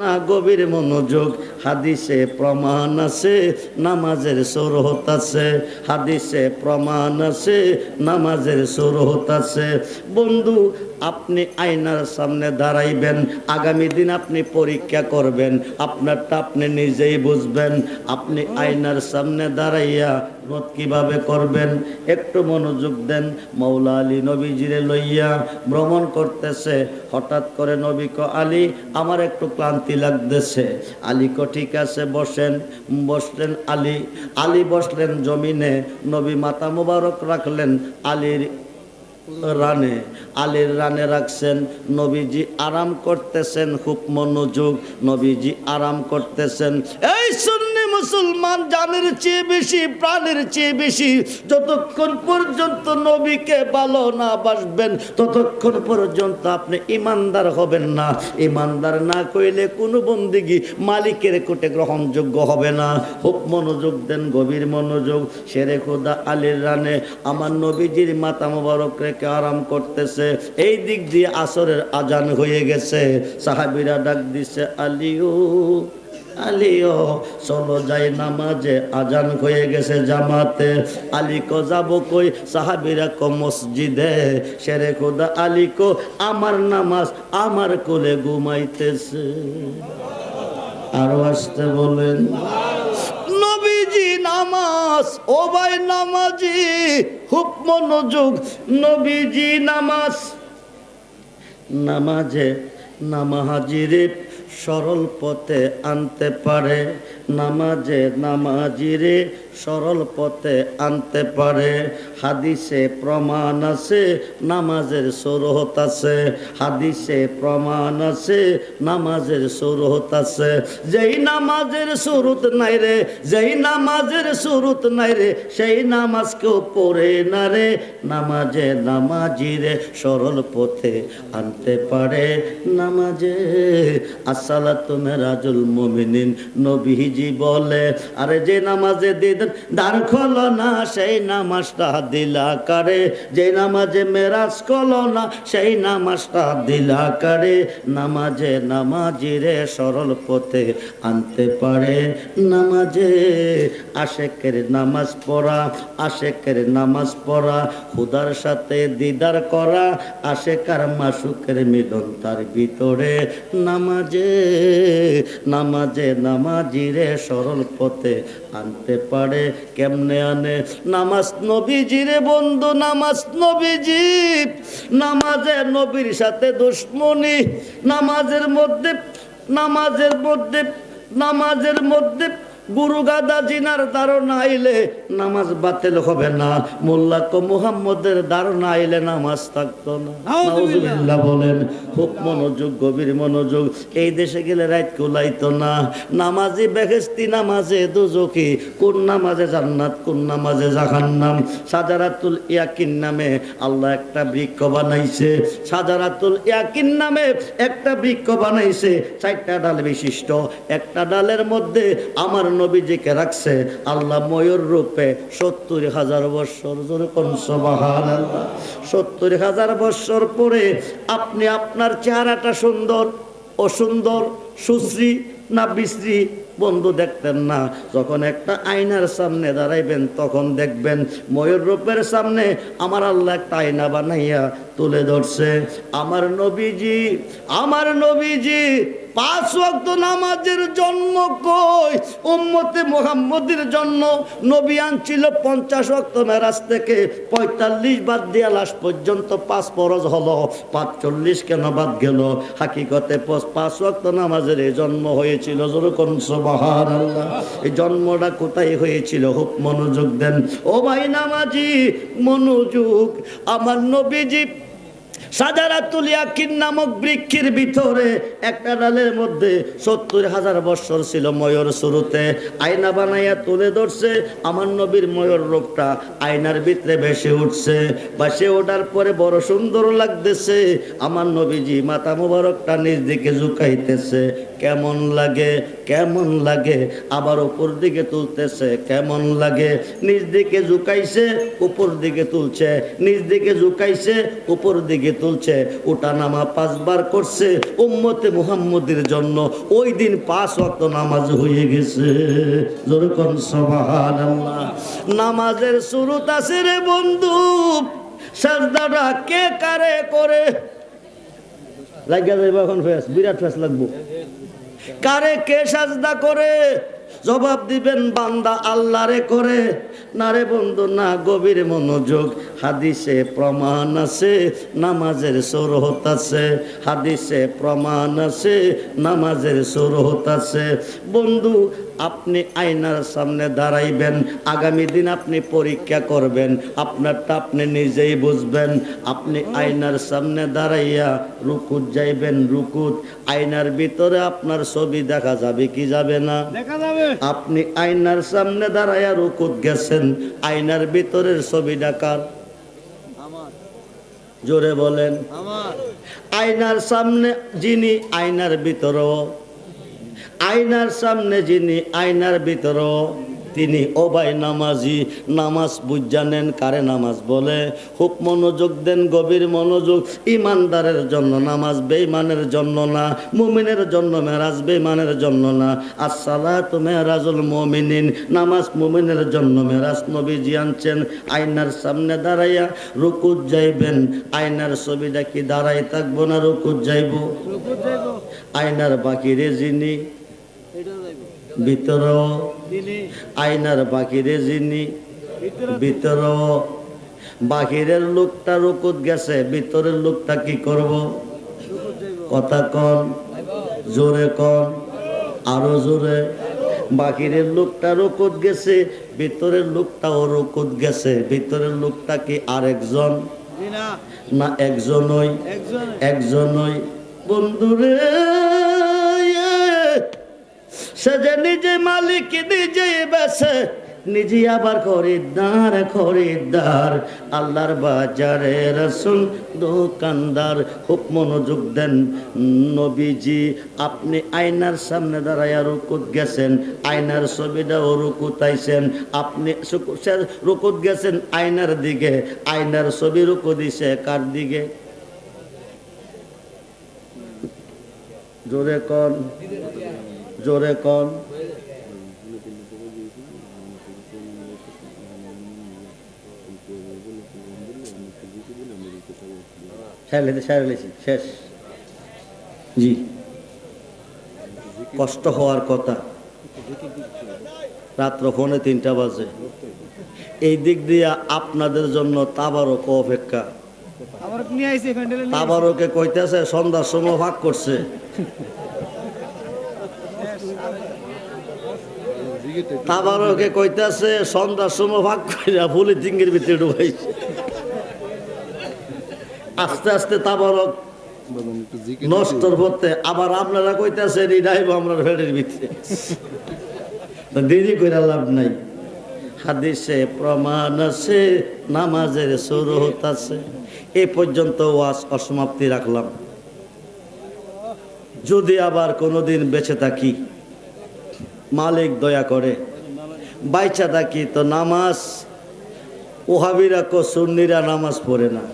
না গভীর মনোযোগ। হাদিসে প্রমাণ আছে, নামাজের সরহত আছে। হাদিসে প্রমাণ আছে, নামাজের সরহত আছে। বন্ধু, আপনি আয়নার সামনে দাঁড়াইবেন, আগামী দিন আপনি পরীক্ষা করবেন। আপনারটা আপনি নিজেই বুঝবেন। আপনি আয়নার সামনে দাঁড়াইয়া মত কীভাবে করবেন? একটু মনোযোগ দেন। মৌলা আলী নবীজিরে লইয়া ভ্রমণ করতেছে। হঠাৎ করে নবী ক, আলী, আমার একটু ক্লান্তি লাগতেছে। আলী ক, ঠিক আছে, বসেন। বসলেন আলী। আলী বসলেন জমিনে। নবী মাতা মুবারক রাখলেন আলীর রানে। আলীর রানে রাখছেন। নবীজি আরাম করতেছেন, খুব মনোযোগ। নবীজি আরাম করতেছেন। এই মুসলমান জানের চেয়ে বেশি, প্রাণের চেয়ে বেশি, যতক্ষণ পর্যন্ত নবীকে ভালো না বাসবেন, ততক্ষণ পর্যন্ত আপনি ইমানদার হবেন না। ইমানদার না কইলে কোনো বন্দিগি মালিকের কোটে গ্রহণযোগ্য হবে না। খুব মনোযোগ দেন, গভীর মনোযোগ। সেরে খোদা আলীর রানে আমার নবীজির মাতা মোবারক রেখে আরাম করতেছে। এই দিক দিয়ে আসরের আজান হয়ে গেছে। সাহাবিরা ডাক দিছে, আলিও আলিও, চলো যাই নামাজে। আজান হয়ে গেছে জামাতে। আলী কো যাব কই? সাহাবিরা কো মসজিদে। সেরে খোদা আলী কো আমার নামাজ আমার কোলে ঘুমাইতেছে। আরও আসতে বলেন। নবীজি নামাজ, ও ভাই নামাজি, খুব মনোযোগ। নবীজি নামাজ। নামাজে নামাজিরে সরল পথে আনতে পারে। নামাজে নামাজিরে সরল পথে আনতে পারে। হাদিসে প্রমাণ আছে, নামাজের সরহত আছে। হাদিসে প্রমাণ আছে, নামাজের সরহত আছে। যেই নামাজের সুরত নাই রে, যেই নামাজের সুরত নাই রে, সেই নামাজ কেউ পড়ে না রে। নামাজে নামাজিরে সরল পথে আনতে পারে। নামাজে আসসালাতু মেরাজুল মুমিনিন, নবীজি বলে, আরে যে নামাজে দিদ, দাঁড় খোলো না, সেই নামাজটা দিলা কারে। যে নামাজে মেরাজ কলো না, সেই নামাজটা দিলা কারে। নামাজে নামাজিরে সরল পথে আনতে পারে। নামাজে আশেকের নামাজ পড়া, আশেকের নামাজ পড়া, খুদার সাথে দিদার করা আশেকার মাসুকের মিলন তার ভিতরে। নামাজে নামাজে নামাজিরে সরল পথে আনতে পারে, কেমনে আনে? নামাজ নবীজিরে বন্ধু, নামাজ নবীজি। নামাজে নবীর সাথে দুশ্মনী। নামাজের মধ্যে নামাজের মধ্যে নামাজের মধ্যে গুরু গাদা জিনার ধারণা আইলে নামাজ বাতিল হবে না। মোল্লা কো মুহাম্মদের ধারণা আইলে নামাজ থাকতো না। নাউজুবিল্লাহ। বলেন খুব মনোযোগ গভীর মনোযোগ। এই দেশে গেলে রাত কুলাইতো না। নামাজি বেহেস্তি নামাজে দুজকি। কোন নামাজে জান্নাত কোন নামাজে জাহান্নাম? সাজারাতুল ইয়াকিন নামে আল্লাহ একটা বৃক্ষ বানাইছে। সাজারাতুল ইয়াকিন নামে একটা বৃক্ষ বানাইছে। চারটা ডাল বিশিষ্ট। একটা ডালের মধ্যে আমার নবীজিকে রাখছে আল্লাহ ময়ূর রূপে সত্তর হাজার বৎসর জোরে সত্তর হাজার বৎসর পরে আপনি আপনার চেহারাটা সুন্দর, অসুন্দর, সুশ্রী না বিশ্রী? বন্ধু দেখতেন না। যখন একটা আয়নার সামনে দাঁড়াইবেন, তখন দেখবেন ময়ূর রূপের সামনে আমার আল্লাহ একটা আয়না বানাইয়া তুলে ধরছে। আমার নবীজি আমার নবীজি পাঁচ ওয়াক্ত নামাজের জন্ম কই? উম্মতে মোহাম্মদের জন্য নবী আনছিল পঞ্চাশ ওয়াক্ত মেরাজ থেকে পঁয়তাল্লিশ বাদ দিয়া লাশ পর্যন্ত পাঁচ ফরজ হলো। পাঁচচল্লিশ কেন বাদ গেল? হাকিকতে পাঁচ ওয়াক্ত নামাজের এই জন্ম হয়েছিল এই জন্মটা কোথায় হয়েছিল? খুব মনোযোগ দেন। ও ভাই নামাজি, মনোযোগ। আমার নবীজি সাজারাতুল ইয়াকিন নামক বৃক্ষের ভিতরে একটা ডালের মধ্যে সত্তর হাজার বৎসর ছিল ময়ূর শুরুতে। আয়না বানাইয়া তুলে ধরছে, আমার নবীর ময়ূর রূপটা আয়নার ভিতরে ভেসে উঠছে। ভাসে ওঠার পরে বড় সুন্দর লাগতেছে, আমার নবীজি মাথা মোবারকটা নিজ দিকে ঝুঁকাইতেছে। কেমন লাগে কেমন লাগে? আবার উপর দিকে তুলতেছে, কেমন লাগে? নিজ দিকে ঝুঁকাইছে, উপর দিকে তুলছে, নিজ দিকে ঝুঁকাইছে, উপর দিকে তুলছে ওটা নামা পাঁচবার করছে, উম্মতে মুহাম্মদের জন্য ওই দিন পাঁচ ওয়াক্ত নামাজ হয়ে গেছে। নামাজের শুরুত আছে রে বন্ধু, সাজদাটা কে কারে করে? লাগিয়া এখন ফেস, বিরাট ফেস লাগবো। কারে কে সাজদা করে? জবাব দিবেন, বান্দা আল্লাহরে করে। না রে বন্ধু, না গভীর মনোযোগ। হাদিসে প্রমাণ আছে, নামাজের সরহত আছে। হাদিসে প্রমাণ আছে, নামাজের সরহত আছে। বন্ধু আপনি আয়নার সামনে দাঁড়াইবেন আগামী দিন আপনি পরীক্ষা করবেন আপনারটা আপনি নিজেই বুঝবেন। আপনি আয়নার সামনে দাঁড়াইয়া রুকুত যাইবেন রুকুত। আয়নার ভিতরে আপনার ছবি দেখা যাবে কি যাবে না? আপনি আয়নার সামনে দাঁড়াইয়া রুকুত গেছেন আয়নার ভিতরের ছবি ডাকার জোরে বলেন। আয়নার সামনে যিনি আয়নার ভিতরও আয়নার সামনে যিনি, আয়নার ভিতরও তিনি অবাই নামাজি, নামাজ বুঝানেন কারে নামাজ বলে? খুব মনোযোগ দেন, গভীর মনোযোগ। ইমানদারের জন্য নামাজ বেইমানের জন্য না, মুমিনের জন্য মেরাজ বেইমানের জন্য না। আসসালাতু মেরাজুল মুমিনিন, নামাজ মুমিনের জন্য মেরাজ নবীজি আনছেন। আয়নার সামনে দাঁড়াইয়া রুকুত যাইবেন। আয়নার ছবিটা কি দাঁড়াই থাকব না রুকুত যাইব? আয়নার বাকিরে যিনি এটা যাইব ভিতর আয়নার বাকিরে যিনি ভিতরে বাহিরের লোকটা রুকুত গেছে ভিতরের লোকটা কি করব? কথা কন জোরে কন আরও জোরে। বাহিরের লোকটা রুকুত গেছে ভিতরের লোকটাও রুকুত গেছে ভিতরের লোকটা কি আরেকজন? দিনা না একজনই। একজন একজনই। বন্ধুরে। সে যে নিজে মালিক, নিজে বেছে নিজে আবার খরিদ্দার খরিদ্দার। আল্লাহর বাজারে রসুল, দোকানদার, খুব মনোযোগ দেন। নবীজি, আপনি আয়নার সামনে দাঁড়াইয়া রুকুত গেছেন, আয়নার ছবিটাও রুকুতাইছেন আপনি রুকুত গেছেন আয়নার দিকে, আয়নার ছবি রুকু দিছে কার দিকে? জোরে কন। জোরে কন। শেষ। জি। কষ্ট হওয়ার কথা। রাত্র ফোনে তিনটা বাজে। এই দিক দিয়ে আপনাদের জন্য তাবারক অপেক্ষা। তাবারকে কইতেছে সন্ধ্যার সময় ভাগ করছে। তাবারকে কইতাছে, সন্ধ্যার সময় ভাগ কইরা ফুলি চিঙ্গির ভিতরে ঢুকাইছে। আস্তে আস্তে তাবারক নষ্টর পথে আবার আপনারা কইতাছেন এটাই আমরা ভেড়ের ভিতরে। দেরি করে লাভ নাই। হাদিসে প্রমাণ আছে, নামাজের সুরহত আছে। এ পর্যন্ত ওয়াজ অসমাপ্তি রাখলাম। যদি আবার কোনোদিন বেঁচে থাকি মালিক দয়া করে। বাইচা থাকি তো নামাজ। ওহাবিরা কো সুন্নিরা নামাজ পড়ে না।